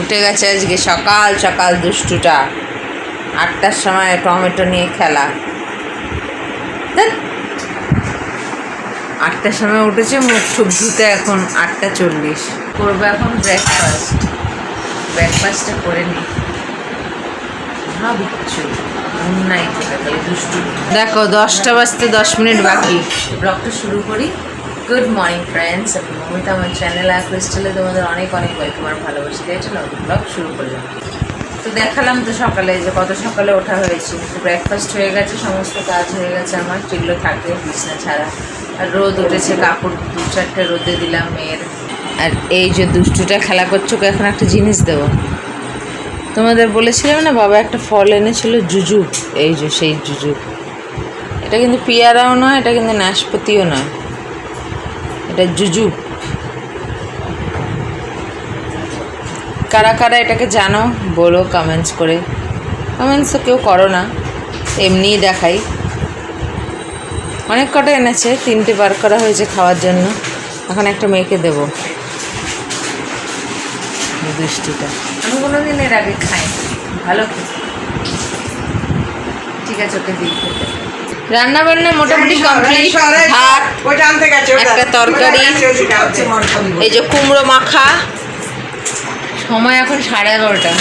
উঠে গেছে আজকে সকাল সকাল দুষ্টুটা। আটটার সময় টমেটো নিয়ে খেলা। আটটার সময় উঠেছে, মুখ টুক ধুতে এখন আটটা চল্লিশ। করব এখন ব্রেকফাস্ট ব্রেকফাস্টটা করে নিই। দুষ্টু দেখো, দশটা বাজতে দশ মিনিট বাকি। ব্লগটা শুরু করি। গুড মর্নিং ফ্রেন্ডস আমি মমিতা, আমার চ্যানেল আর তোমাদের অনেক অনেক ওয়েলকাম আর ভালোবাসি। দিয়ে চলো ব্লগ শুরু করলাম। তো দেখালাম তো সকালে যে কত সকালে ওঠা হয়েছে। ব্রেকফাস্ট হয়ে গেছে, সমস্ত কাজ হয়ে গেছে আমার, যেগুলো থাকে, বিছনা ছাড়া। আর রোদ উঠেছে, কাপড় দু চারটে রোদে দিলাম মেয়ের। আর এই যে দুষ্টুটা খেলা করছ এখন একটা জিনিস দেবো। তোমাদের বলেছিলাম না, বাবা একটা ফল এনেছিল জুজু, এই যে সেই জুজু। এটা কিন্তু পিয়ারাও নয়, এটা কিন্তু নাশপাতিও নয়। এটা জুজু। কারা কারা এটাকে জানো, বলো কমেন্টস করে। কমেন্টস তো কেউ করো না, এমনিই দেখাই। অনেক কটা এনেছে, তিনটে বার করা হয়েছে খাওয়ার জন্য। এখন একটা মেয়েকে দেবো। বৃষ্টিটা আমি কোনোদিন এর আগে খাই ভালো ঠিক আছে ওকে দিই খেতে। রান্না বান্না মোটামুটি কমপ্লিট ভাত। একটা তরকারি। এই যে কুমড়ো মাখা। সময় এখন সাড়ে এগারোটা।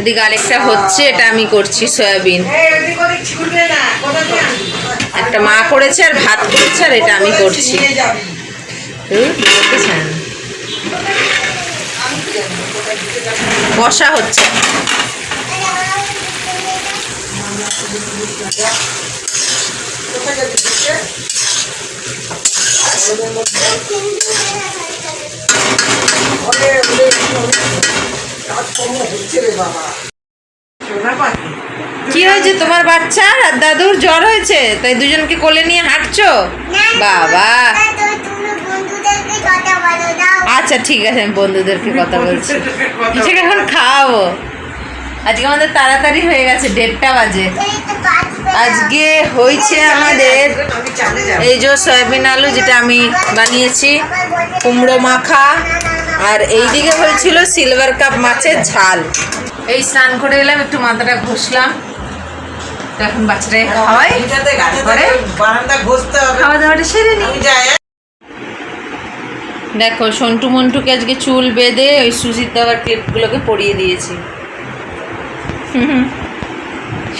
এদিকে আরেকটা হচ্ছে এটা আমি করছি সয়াবিন? একটা মা করেছে আর ভাত করেছে আর এটা আমি করছি। কষা হচ্ছে ওরে, কাজকর্ম হচ্ছে রে বাবা। কি হয়েছে তোমার বাচ্চার আর দাদুর জ্বর হয়েছে? তাই দুজনকে কোলে নিয়ে হাঁটছো? বাবা। আচ্ছা ঠিক আছে আমি বন্ধুদেরকে কথা বলছি। কিছুকে এখন খাওয়াবো। আজকে আমাদের তাড়াতাড়ি হয়ে গেছে দেড়টা বাজে। আজকে হয়েছে আমাদের আমি এই যে সয়াবিন আলু যেটা আমি বানিয়েছি কুমড়ো মাখা আর এইদিকে হয়েছিল সিলভার কাপ মাছের ঝাল। এই স্নান করে এলাম একটু মাথাটা ঘষলাম। এখন বাচ্চাটাকে খাওয়াই। তারপরে খাওয়া দাওয়াটা সেরে নি। দেখো সন্টু মন্টুকে আজকে চুল বেঁধে ওই সুজিত দেওয়ার ক্লিপগুলোকে পরিয়ে দিয়েছি। হুম।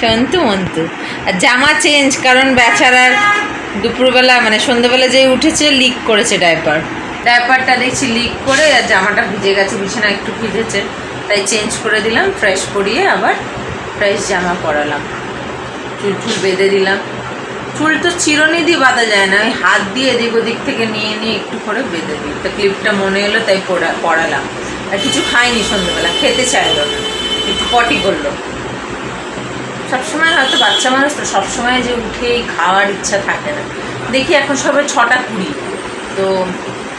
সন্তু মন্তু আর জামা চেঞ্জ কারণ বেচারার দুপুরবেলা মানে সন্ধ্যেবেলা যে উঠেছে লিক করেছে ডাইপার ডাইপারটা দেখছি লিক করে আর জামাটা ভিজে গেছে, বিছানা একটু ভিজেছে। তাই চেঞ্জ করে দিলাম ফ্রেশ করিয়ে আবার ফ্রেশ জামা পরালাম। চুল চুল বেঁধে দিলাম। চুল তো চিরনি দিয়ে বাঁধা যায় না, ওই হাত দিয়ে এদিক ওদিক থেকে নিয়ে নিয়ে একটু করে বেঁধে দিই। তো ক্লিপটা মনে এলো, তাই পড়া পড়ালাম আর কিছু খাইনি সন্ধ্যেবেলা, খেতে চাইলো না। একটু পটি করল। সবসময় হয়তো বাচ্চা মানুষ তো, সবসময় যে উঠেই খাওয়ার ইচ্ছা থাকে না। দেখি এখন সবে ছটা কুড়ি, তো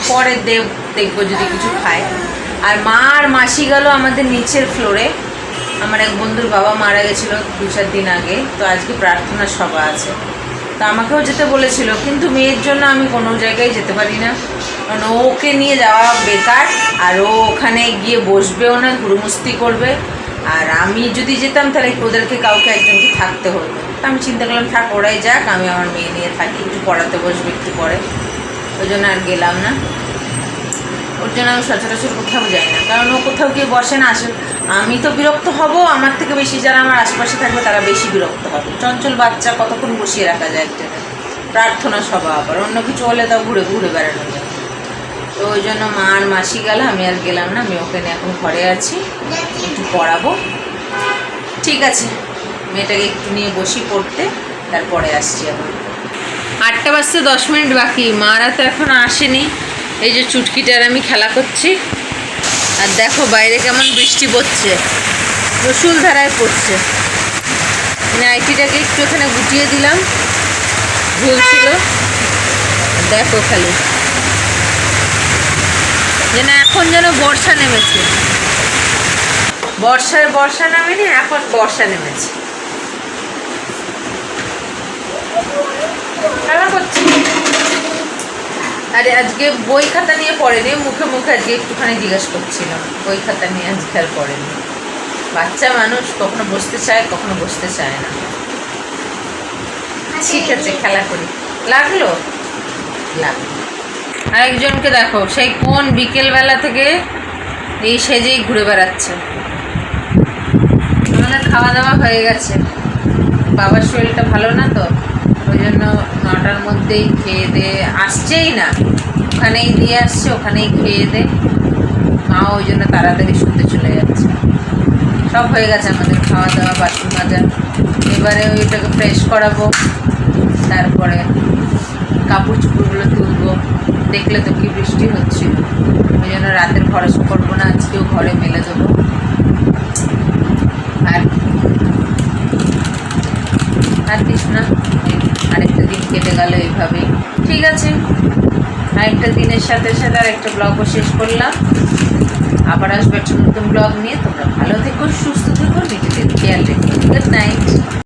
পরে দেব দেখব যদি কিছু খায়। আর মা আর মাসি গেল আমাদের নিচের ফ্লোরে আমার এক বন্ধুর বাবা মারা গেছিল দু চার দিন আগে। তো আজকে প্রার্থনা সভা আছে। তো আমাকেও যেতে বলেছিল, কিন্তু মেয়ের জন্য আমি কোনো জায়গায় যেতে পারি না। কারণ ওকে নিয়ে যাওয়া বেকার, আর ও ওখানে গিয়ে বসবেও না, ঘুরুমস্তি করবে। আর আমি যদি যেতাম, তাহলে ওদেরকে কাউকে একজনকে থাকতে হতো। তা আমি চিন্তা করলাম, থাক, ওরাই যাক, আমি আমার মেয়ে নিয়ে থাকি, একটু পড়াতে বসবে, একটু পরে। ওই জন্য আর গেলাম না। ওর জন্য আমি সচরাচর কোথাও যাই না। কারণ ও কোথাও গিয়ে বসে না আসে আমি তো বিরক্ত হব, আমার থেকে বেশি যারা আমার আশপাশে থাকবে তারা বেশি বিরক্ত হবে। চঞ্চল বাচ্চা কতক্ষণ বসিয়ে রাখা যায় একটা প্রার্থনা সভা আবার। অন্য কিছু হলে তাও ঘুরে ঘুরে বেড়ানো যায়। তো ওই জন্য মা আর মাসি গেল, আমি আর গেলাম না, আমি ওখানে এখন ঘরে আছি। একটু পড়াবো। ঠিক আছে, মেয়েটাকে একটু নিয়ে বসি পড়তে, তারপরে আসছি এখন। আটটা বাজতে দশ মিনিট বাকি। মারা তো এখন আসেনি। এই যে চুটকিটার আমি খেলা করছি। আর দেখো বাইরে কেমন বৃষ্টি পড়ছে। রসুল ধারায় পড়ছে। নাইটিটাকে একটু ওখানে গুটিয়ে দিলাম। ভুল ঝুলছিল দেখো খালি। যেন এখন যেন বর্ষা নেমেছে। বর্ষায় বর্ষা নামেনি, এখন বর্ষা নেমেছে। খেলা করছি। আরে আজকে বই খাতা নিয়ে পড়েনি মুখে মুখে আজকে একটুখানি জিজ্ঞেস করছিলাম। বই খাতা নিয়ে আজকে আর পড়েনি। বাচ্চা মানুষ কখনো বসতে চায় কখনো বসতে চায় না। ঠিক আছে খেলা করি। লাগল? লাগল। আরেকজনকে দেখো সেই কোন বিকেলবেলা থেকে এই সেজেই ঘুরে বেড়াচ্ছে। আমাদের খাওয়া দাওয়া হয়ে গেছে। বাবার শরীরটা ভালো না তো? ওই জন্য নটার মধ্যেই খেয়ে দিয়ে আসছেই না। ওখানেই দিয়ে আসছে, ওখানেই খেয়ে দে মা ওই জন্য তাড়াতাড়ি শুনতে চলে যাচ্ছে। সব হয়ে গেছে আমাদের খাওয়া দাওয়া, বাসন মাজা। এবারে ওইটাকে ফ্রেশ করাবো, তারপরে কাপড় চোপড়গুলো তুলবো। দেখলে তো কি বৃষ্টি হচ্ছিল। ওই জন্য রাতের ভরসা করব না, আজকেও ঘরে মেলে দেবো। আর আর কিছু এই আরেকটা দিন কেটে গেল এইভাবেই। ঠিক আছে? আরেকটা দিনের সাথে সাথে আর একটা ব্লগও শেষ করলাম। আবার আসবে একটা নতুন ব্লগ নিয়ে। তোমরা ভালো থেকো, সুস্থ থেকো, নিজেদের খেয়াল রেখো। Good night